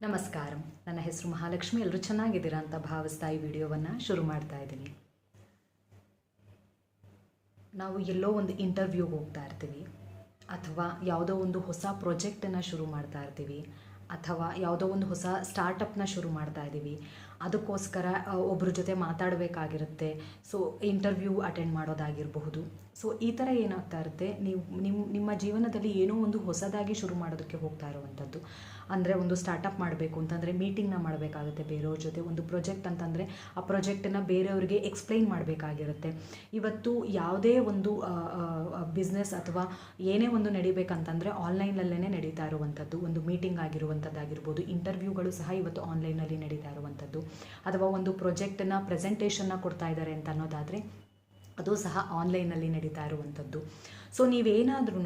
ನಮಸ್ಕಾರ. ನನ್ನ ಹೆಸರು ಮಹಾಲಕ್ಷ್ಮಿ. ಎಲ್ಲರೂ ಚೆನ್ನಾಗಿದ್ದೀರಾ ಅಂತ ಭಾವಿಸ್ತಾ ಈ ವಿಡಿಯೋವನ್ನು ಶುರು ಮಾಡ್ತಾ ಇದ್ದೀನಿ. ನಾವು ಎಲ್ಲೋ ಒಂದು ಇಂಟರ್ವ್ಯೂಗೆ ಹೋಗ್ತಾ ಇರ್ತೀವಿ ಅಥವಾ ಯಾವುದೋ ಒಂದು ಹೊಸ ಪ್ರಾಜೆಕ್ಟನ್ನು ಶುರು ಮಾಡ್ತಾ ಇರ್ತೀವಿ. ಅಥವಾ ಯಾವುದೋ ಒಂದು ಹೊಸ ಸ್ಟಾರ್ಟಪ್ನ ಶುರು ಮಾಡ್ತಾ ಇದ್ದೀವಿ ಅದಕ್ಕೋಸ್ಕರ ಒಬ್ಬರ ಜೊತೆ ಮಾತಾಡಬೇಕಾಗಿರುತ್ತೆ. ಸೊ ಇಂಟರ್ವ್ಯೂ ಅಟೆಂಡ್ ಮಾಡೋದಾಗಿರಬಹುದು. ಸೊ ಈ ಥರ ಏನಾಗ್ತಾ ಇರುತ್ತೆ, ನೀವು ನಿಮ್ಮ ನಿಮ್ಮ ಜೀವನದಲ್ಲಿ ಏನೋ ಒಂದು ಹೊಸದಾಗಿ ಶುರು ಮಾಡೋದಕ್ಕೆ ಹೋಗ್ತಾ ಇರುವಂಥದ್ದು. ಅಂದರೆ ಒಂದು ಸ್ಟಾರ್ಟಪ್ ಮಾಡಬೇಕು ಅಂತಂದರೆ ಮೀಟಿಂಗ್ನ ಮಾಡಬೇಕಾಗುತ್ತೆ ಬೇರೆಯವ್ರ ಜೊತೆ. ಒಂದು ಪ್ರಾಜೆಕ್ಟ್ ಅಂತಂದರೆ ಆ ಪ್ರಾಜೆಕ್ಟನ್ನು ಬೇರೆಯವ್ರಿಗೆ ಎಕ್ಸ್ಪ್ಲೈನ್ ಮಾಡಬೇಕಾಗಿರುತ್ತೆ. ಇವತ್ತು ಯಾವುದೇ ಒಂದು ಬಿಸ್ನೆಸ್ ಅಥವಾ ಏನೇ ಒಂದು ನಡಿಬೇಕಂತಂದರೆ ಆನ್ಲೈನಲ್ಲೇ ನಡೀತಾ ಇರುವಂಥದ್ದು. ಒಂದು ಮೀಟಿಂಗ್ ಆಗಿರುವಂಥದ್ದಾಗಿರ್ಬೋದು ಇಂಟರ್ವ್ಯೂಗಳು ಸಹ ಇವತ್ತು ಆನ್ಲೈನಲ್ಲಿ ನಡೀತಾ ಇರುವಂಥದ್ದು ಅಥವಾ ಒಂದು ಪ್ರಾಜೆಕ್ಟನ್ನು ಪ್ರೆಸೆಂಟೇಷನ್ನ ಕೊಡ್ತಾ ಇದ್ದಾರೆ ಅಂತ ಅನ್ನೋದಾದರೆ ಅದು ಸಹ ಆನ್ಲೈನಲ್ಲಿ ನಡೀತಾ ಇರುವಂಥದ್ದು. ಸೊ ನೀವೇನಾದ್ರೂ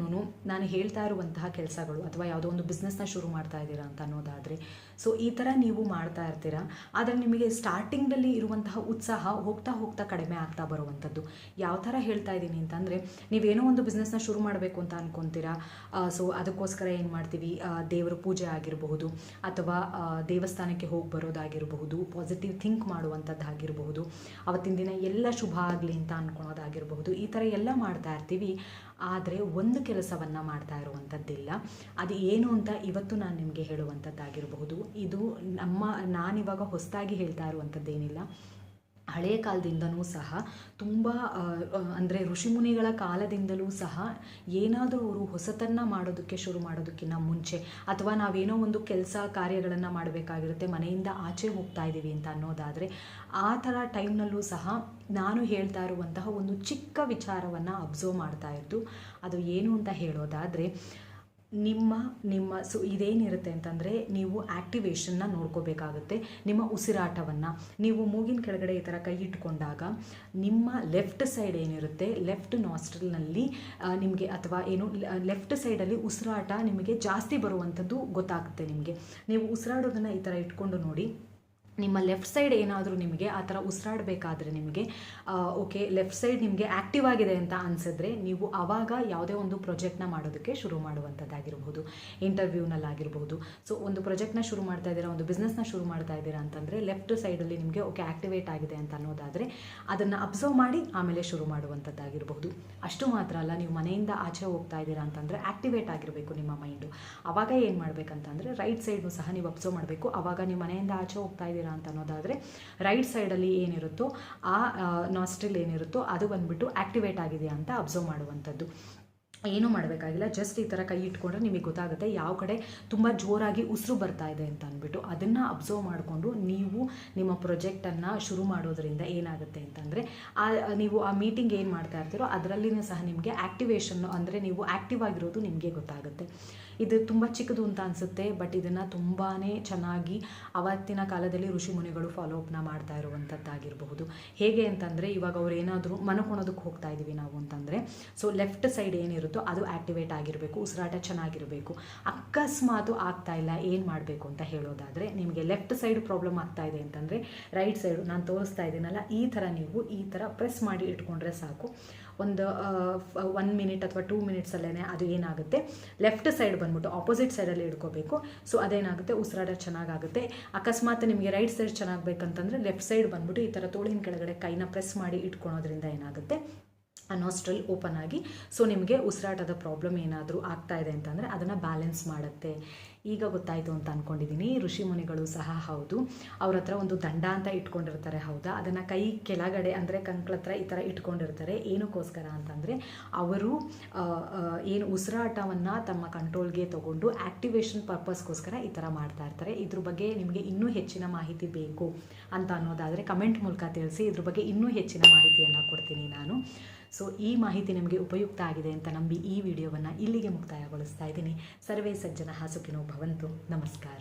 ನಾನು ಹೇಳ್ತಾ ಇರುವಂತಹ ಕೆಲಸಗಳು ಅಥವಾ ಯಾವುದೋ ಒಂದು ಬಿಸ್ನೆಸ್ನ ಶುರು ಮಾಡ್ತಾ ಇದ್ದೀರಾ ಅಂತ ಅನ್ನೋದಾದರೆ, ಸೊ ಈ ಥರ ನೀವು ಮಾಡ್ತಾ ಇರ್ತೀರಾ? ಆದರೆ ನಿಮಗೆ ಸ್ಟಾರ್ಟಿಂಗಲ್ಲಿ ಇರುವಂತಹ ಉತ್ಸಾಹ ಹೋಗ್ತಾ ಹೋಗ್ತಾ ಕಡಿಮೆ ಆಗ್ತಾ ಬರುವಂಥದ್ದು. ಯಾವ ಥರ ಹೇಳ್ತಾ ಇದ್ದೀನಿ ಅಂತಂದರೆ, ನೀವೇನೋ ಒಂದು ಬಿಸ್ನೆಸ್ನ ಶುರು ಮಾಡಬೇಕು ಅಂತ ಅಂದ್ಕೊತೀರಾ ಸೊ ಅದಕ್ಕೋಸ್ಕರ ಏನು ಮಾಡ್ತೀವಿ? ದೇವರ ಪೂಜೆ ಆಗಿರಬಹುದು ಅಥವಾ ದೇವಸ್ಥಾನಕ್ಕೆ ಹೋಗಿ ಬರೋದಾಗಿರಬಹುದು ಪಾಸಿಟಿವ್ ಥಿಂಕ್ ಮಾಡುವಂಥದ್ದಾಗಿರಬಹುದು. ಅವತ್ತಿನ ದಿನ ಎಲ್ಲ ಶುಭ ಆಗಲಿ ಅಂತ ಅನ್ಕೊಳೋದಾಗಿರಬಹುದು ಈ ಥರ ಎಲ್ಲ ಮಾಡ್ತಾ ಇರ್ತೀವಿ. ಆದರೆ ಒಂದು ಕೆಲಸವನ್ನು ಮಾಡ್ತಾ ಇರುವಂಥದ್ದಿಲ್ಲ ಅದು ಏನು ಅಂತ ಇವತ್ತು ನಾನು ನಿಮಗೆ ಹೇಳುವಂಥದ್ದಾಗಿರಬಹುದು ಇದು ನಮ್ಮ ನಾನಿವಾಗ ಹೊಸದಾಗಿ ಹೇಳ್ತಾ ಇರುವಂಥದ್ದೇನಿಲ್ಲ ಹಳೆಯ ಕಾಲದಿಂದನೂ ಸಹ ತುಂಬ ಅಂದರೆ ಋಷಿಮುನಿಗಳ ಕಾಲದಿಂದಲೂ ಸಹ ಏನಾದರೂ ಅವರು ಹೊಸತನ್ನು ಮಾಡೋದಕ್ಕೆ ಶುರು ಮಾಡೋದಕ್ಕಿಂತ ಮುಂಚೆ ಅಥವಾ ನಾವೇನೋ ಒಂದು ಕೆಲಸ ಕಾರ್ಯಗಳನ್ನು ಮಾಡಬೇಕಾಗಿರುತ್ತೆ, ಮನೆಯಿಂದ ಆಚೆ ಹೋಗ್ತಾ ಇದ್ದೀವಿ ಅಂತ ಅನ್ನೋದಾದರೆ ಆ ಥರ ಟೈಮ್ನಲ್ಲೂ ಸಹ ನಾನು ಹೇಳ್ತಾ ಇರುವಂತಹ ಒಂದು ಚಿಕ್ಕ ವಿಚಾರವನ್ನು ಅಬ್ಸರ್ವ್ ಮಾಡ್ತಾ ಇದ್ದು ಅದು ಏನು ಅಂತ ಹೇಳೋದಾದರೆ ನಿಮ್ಮ ನಿಮ್ಮ ಸೊ ಇದೇನಿರುತ್ತೆ ಅಂತಂದರೆ ನೀವು ಆ್ಯಕ್ಟಿವೇಶನ್ನ ನೋಡ್ಕೋಬೇಕಾಗುತ್ತೆ, ನಿಮ್ಮ ಉಸಿರಾಟವನ್ನು. ನೀವು ಮೂಗಿನ ಕೆಳಗಡೆ ಈ ಥರ ಕೈ ಇಟ್ಕೊಂಡಾಗ ನಿಮ್ಮ ಲೆಫ್ಟ್ ಸೈಡ್ ಏನಿರುತ್ತೆ ಲೆಫ್ಟ್ ನಾಸ್ಟ್ರಲ್ನಲ್ಲಿ ನಿಮಗೆ ಅಥವಾ ಏನು ಲೆಫ್ಟ್ ಸೈಡಲ್ಲಿ ಉಸಿರಾಟ ನಿಮಗೆ ಜಾಸ್ತಿ ಬರುವಂಥದ್ದು ಗೊತ್ತಾಗುತ್ತೆ ನಿಮಗೆ. ನೀವು ಉಸಿರಾಡೋದನ್ನು ಈ ಥರ ಇಟ್ಕೊಂಡು ನೋಡಿ. ನಿಮ್ಮ ಲೆಫ್ಟ್ ಸೈಡ್ ಏನಾದರೂ ನಿಮಗೆ ಆ ಥರ ಉಸಿರಾಡಬೇಕಾದ್ರೆ ನಿಮಗೆ ಓಕೆ ಲೆಫ್ಟ್ ಸೈಡ್ ನಿಮಗೆ ಆ್ಯಕ್ಟಿವ್ ಆಗಿದೆ ಅಂತ ಅನಿಸಿದ್ರೆ ನೀವು ಆವಾಗ ಯಾವುದೇ ಒಂದು ಪ್ರಾಜೆಕ್ಟ್ನ ಮಾಡೋದಕ್ಕೆ ಶುರು ಮಾಡುವಂಥದ್ದಾಗಿರ್ಬೋದು ಇಂಟರ್ವ್ಯೂನಲ್ಲಾಗಿರ್ಬೋದು ಸೊ ಒಂದು ಪ್ರೊಜೆಕ್ಟ್ನ ಶುರು ಮಾಡ್ತಾ ಇದ್ದೀರಾ, ಒಂದು ಬಿಸ್ನೆಸ್ನ ಶುರು ಮಾಡ್ತಾ ಇದ್ದೀರಾ ಅಂತಂದರೆ ಲೆಫ್ಟ್ ಸೈಡಲ್ಲಿ ನಿಮಗೆ ಓಕೆ ಆ್ಯಕ್ಟಿವೇಟ್ ಆಗಿದೆ ಅಂತ ಅನ್ನೋದಾದರೆ ಅದನ್ನು ಅಬ್ಸರ್ವ್ ಮಾಡಿ ಆಮೇಲೆ ಶುರು ಮಾಡುವಂಥದ್ದಾಗಿರಬಹುದು ಅಷ್ಟು ಮಾತ್ರ ಅಲ್ಲ, ನೀವು ಮನೆಯಿಂದ ಆಚೆ ಹೋಗ್ತಾ ಇದ್ದೀರಾ ಅಂತಂದರೆ ಆ್ಯಕ್ಟಿವೇಟ್ ಆಗಿರಬೇಕು ನಿಮ್ಮ ಮೈಂಡು ಆವಾಗ ಏನು ಮಾಡಬೇಕಂತಂದರೆ ರೈಟ್ ಸೈಡ್ನು ಸಹ ನೀವು ಅಬ್ಸರ್ವ್ ಮಾಡಬೇಕು. ಆವಾಗ ನೀವು ಮನೆಯಿಂದ ಆಚೆ ಹೋಗ್ತಾ ಇದ್ದೀರಾ ಅಂತ ಅನ್ನೋದಾದರೆ ರೈಟ್ ಸೈಡಲ್ಲಿ ಏನಿರುತ್ತೋ ಆ ನಾಸ್ಟ್ರಿಲ್ ಏನಿರುತ್ತೋ ಅದು ಬಂದ್ಬಿಟ್ಟು ಆ್ಯಕ್ಟಿವೇಟ್ ಆಗಿದೆಯಾ ಅಂತ ಅಬ್ಸರ್ವ್ ಮಾಡುವಂಥದ್ದು. ಏನೂ ಮಾಡಬೇಕಾಗಿಲ್ಲ ಜಸ್ಟ್ ಈ ಥರ ಕೈ ಇಟ್ಕೊಂಡ್ರೆ ನಿಮಗೆ ಗೊತ್ತಾಗುತ್ತೆ ಯಾವ ಕಡೆ ತುಂಬ ಜೋರಾಗಿ ಉಸಿರು ಬರ್ತಾ ಇದೆ ಅಂತ ಅಂದ್ಬಿಟ್ಟು. ಅದನ್ನು ಅಬ್ಸರ್ವ್ ಮಾಡಿಕೊಂಡು ನೀವು ನಿಮ್ಮ ಪ್ರೊಜೆಕ್ಟನ್ನು ಶುರು ಮಾಡೋದರಿಂದ ಏನಾಗುತ್ತೆ ಅಂತಂದರೆ, ಆ, ನೀವು ಆ ಮೀಟಿಂಗ್ ಏನು ಮಾಡ್ತಾ ಇರ್ತೀರೋ ಅದರಲ್ಲಿನೂ ಸಹ ನಿಮಗೆ ಆ್ಯಕ್ಟಿವೇಷನ್ನು ಅಂದರೆ ನೀವು ಆ್ಯಕ್ಟಿವ್ ಆಗಿರೋದು ನಿಮಗೆ ಗೊತ್ತಾಗುತ್ತೆ. ಇದು ತುಂಬ ಚಿಕ್ಕದು ಅಂತ ಅನಿಸುತ್ತೆ, ಬಟ್ ಇದನ್ನು ತುಂಬಾ ಚೆನ್ನಾಗಿ ಅವತ್ತಿನ ಕಾಲದಲ್ಲಿ ಋಷಿ ಮುನಿಗಳು ಫಾಲೋ ಅಪ್ನ ಮಾಡ್ತಾ ಇರುವಂಥದ್ದಾಗಿರಬಹುದು ಹೇಗೆ ಅಂತಂದರೆ, ಇವಾಗ ಅವ್ರು ಏನಾದರೂ ಮನಕೊಳೋದಕ್ಕೆ ಹೋಗ್ತಾ ಇದ್ದೀವಿ ನಾವು ಅಂತಂದರೆ ಸೊ ಲೆಫ್ಟ್ ಸೈಡ್ ಏನಿರುತ್ತೋ ಅದು ಆ್ಯಕ್ಟಿವೇಟ್ ಆಗಿರಬೇಕು, ಉಸಿರಾಟ ಚೆನ್ನಾಗಿರಬೇಕು. ಅಕಸ್ಮಾತು ಆಗ್ತಾ ಇಲ್ಲ, ಏನು ಮಾಡಬೇಕು ಅಂತ ಹೇಳೋದಾದರೆ, ನಿಮಗೆ ಲೆಫ್ಟ್ ಸೈಡ್ ಪ್ರಾಬ್ಲಮ್ ಆಗ್ತಾ ಇದೆ ಅಂತಂದರೆ ರೈಟ್ ಸೈಡು ನಾನು ತೋರಿಸ್ತಾ ಇದ್ದೀನಲ್ಲ, ಈ ಥರ ನೀವು ಈ ಥರ ಪ್ರೆಸ್ ಮಾಡಿ ಇಟ್ಕೊಂಡ್ರೆ ಸಾಕು. ಒಂದು ಒನ್ ಮಿನಿಟ್ ಅಥವಾ ಟೂ ಮಿನಿಟ್ಸಲ್ಲೇ ಅದು ಏನಾಗುತ್ತೆ? ಲೆಫ್ಟ್ ಸೈಡ್ ಬಂದ್ಬಿಟ್ಟು ಆಪೋಸಿಟ್ ಸೈಡಲ್ಲಿ ಇಡ್ಕೋಬೇಕು. ಸೊ ಅದೇನಾಗುತ್ತೆ? ಉಸಿರಾಟ ಚೆನ್ನಾಗಾಗುತ್ತೆ. ಅಕಸ್ಮಾತ್ ನಿಮಗೆ ರೈಟ್ ಸೈಡ್ ಚೆನ್ನಾಗಬೇಕಂತಂದರೆ ಲೆಫ್ಟ್ ಸೈಡ್ ಬಂದ್ಬಿಟ್ಟು ಈ ಥರ ತೋಳಿನ ಕೆಳಗಡೆ ಕೈನ ಪ್ರೆಸ್ ಮಾಡಿ ಇಟ್ಕೊಳೋದ್ರಿಂದ ಏನಾಗುತ್ತೆ? ನಾಸ್ಟ್ರಲ್ ಓಪನ್ ಆಗಿ ಸೊ ನಿಮಗೆ ಉಸಿರಾಟದ ಪ್ರಾಬ್ಲಮ್ ಏನಾದರೂ ಆಗ್ತಾ ಇದೆ ಅಂತಂದರೆ ಅದನ್ನು ಬ್ಯಾಲೆನ್ಸ್ ಮಾಡುತ್ತೆ. ಈಗ ಗೊತ್ತಾಯಿತು ಅಂತ ಅಂದ್ಕೊಂಡಿದ್ದೀನಿ ಋಷಿ ಮುನಿಗಳು ಸಹ ಹೌದು. ಅವ್ರ ಹತ್ರ ಒಂದು ದಂಡ ಅಂತ ಇಟ್ಕೊಂಡಿರ್ತಾರೆ, ಹೌದಾ? ಅದನ್ನು ಕೈ ಕೆಳಗಡೆ ಅಂದರೆ ಕಂಕ್ಳ ಹತ್ರ ಈ ಥರ ಇಟ್ಕೊಂಡಿರ್ತಾರೆ. ಏನಕ್ಕೋಸ್ಕರ ಅಂತಂದರೆ ಅವರು ಏನು ಉಸಿರಾಟವನ್ನು ತಮ್ಮ ಕಂಟ್ರೋಲ್ಗೆ ತಗೊಂಡು ಆ್ಯಕ್ಟಿವೇಶನ್ ಪರ್ಪಸ್ಗೋಸ್ಕರ ಈ ಥರ ಮಾಡ್ತಾ ಇರ್ತಾರೆ. ಇದ್ರ ಬಗ್ಗೆ ನಿಮಗೆ ಇನ್ನೂ ಹೆಚ್ಚಿನ ಮಾಹಿತಿ ಬೇಕು ಅಂತ ಅನ್ನೋದಾದರೆ ಕಮೆಂಟ್ ಮೂಲಕ ತಿಳಿಸಿ. ಇದ್ರ ಬಗ್ಗೆ ಇನ್ನೂ ಹೆಚ್ಚಿನ ಮಾಹಿತಿಯನ್ನು ಕೊಡ್ತೀನಿ ನಾನು. ಸೊ ಈ ಮಾಹಿತಿ ನಿಮಗೆ ಉಪಯುಕ್ತ ಆಗಿದೆ ಅಂತ ನಂಬಿ ಈ ವಿಡಿಯೋವನ್ನು ಇಲ್ಲಿಗೆ ಮುಕ್ತಾಯಗೊಳಿಸ್ತಾ ಇದ್ದೀನಿ. ಸರ್ವೇ ಸಜ್ಜನ ಹಾಸುಕಿನೋ ಭವಂತು. ನಮಸ್ಕಾರ.